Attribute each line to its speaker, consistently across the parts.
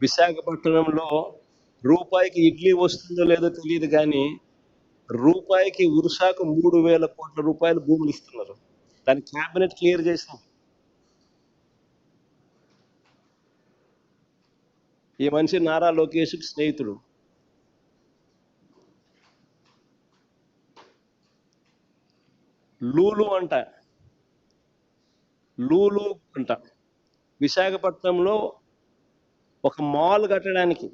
Speaker 1: విశాఖపట్నంలో రూపాయికి ఇడ్లీ వస్తుందో లేదో తెలియదు కానీ రూపాయికి ఉరుసాకు మూడు వేల కోట్ల రూపాయలు భూములు ఇస్తున్నారు. దాని క్యాబినెట్ క్లియర్ చేసాం ఈ మనిషి నారా లోకేష్కి స్నేహితుడు. లూలు అంట. లూలు అంట. విశాఖపట్నంలో ఒక మాల్ కట్టడానికి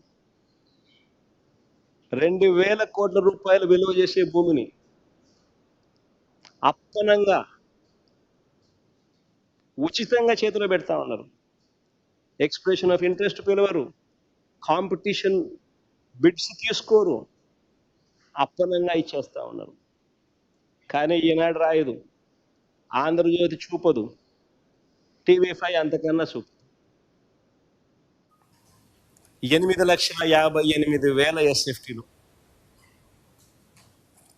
Speaker 1: రెండు వేల కోట్ల రూపాయలు విలువ చేసే భూమిని అప్పనంగా ఉచితంగా చేతిలో పెడతా ఉన్నారు. ఎక్స్ప్రెషన్ ఆఫ్ ఇంట్రెస్ట్ పిలవరు. కాంపిటీషన్ బిడ్స్ తీసుకోరు. అప్పనంగా ఇచ్చేస్తా ఉన్నారు. కానీ ఈనాడు రాయదు. ఆంధ్రజ్యోతి చూపదు. టీవీ ఫైవ్ అంతకన్నా చూపు ఎనిమిది లక్షల యాభై ఎనిమిది వేల ఎస్ఎఫ్టీలు.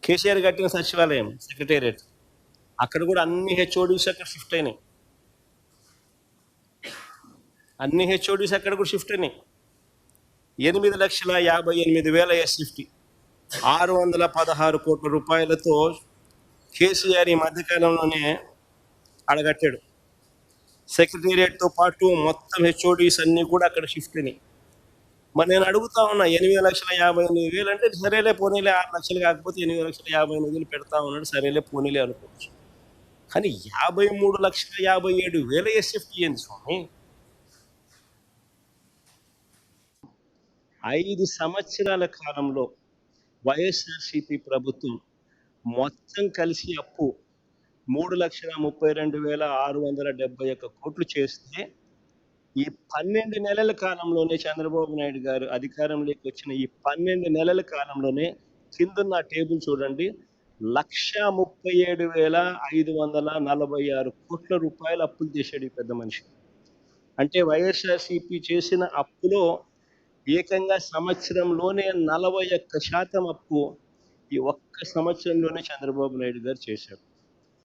Speaker 1: కేసీఆర్ కట్టిన సచివాలయం సెక్రటేరియట్. అక్కడ కూడా అన్ని హెచ్ఓడీస్ అక్కడ షిఫ్ట్ అయినాయి. అన్ని హెచ్ఓడీస్ అక్కడ కూడా షిఫ్ట్ అయినాయి. ఎనిమిది లక్షల యాభై ఎనిమిది వేల ఎస్ఎఫ్టీ. ఆరు వందల పదహారు కోట్ల రూపాయలతో కేసీఆర్ ఈ మధ్యకాలంలోనే అడగట్టాడు. సెక్రటేరియట్తో పాటు మొత్తం హెచ్ఓడీస్ అన్నీ కూడా అక్కడ షిఫ్ట్ అయినాయి. మరి నేను అడుగుతా ఉన్నా ఎనిమిది లక్షల యాభై ఎనిమిది వేలు అంటే సరేలే పోనీలే ఆరు లక్షలు కాకపోతే ఎనిమిది లక్షల యాభై ఎనిమిది వేలు పెడతా ఉన్నాడు సరేలే పోనీలే అనుకోవచ్చు. కానీ యాభై మూడు లక్షల యాభై ఏడు వేల ఎస్ఎఫ్టీ ఏంది స్వామి. ఐదు సంవత్సరాల కాలంలో వైఎస్ఆర్సిపి ప్రభుత్వం మొత్తం కలిసి అప్పు మూడు లక్షల ముప్పై రెండు వేల ఆరు వందల డెబ్బై ఒక్క కోట్లు చేస్తే ఈ పన్నెండు నెలల కాలంలోనే చంద్రబాబు నాయుడు గారు అధికారంలోకి వచ్చిన ఈ పన్నెండు నెలల కాలంలోనే కిందన్న టేబుల్ చూడండి. లక్ష ముప్పై ఏడు వేల ఐదు వందల నలభై ఆరు కోట్ల రూపాయలు అప్పులు చేశాడు ఈ పెద్ద మనిషి. అంటే వైఎస్ఆర్సిపి చేసిన అప్పులో ఏకంగా సంవత్సరంలోనే నలభై ఒక్క శాతం అప్పు ఈ ఒక్క సంవత్సరంలోనే చంద్రబాబు నాయుడు గారు చేశారు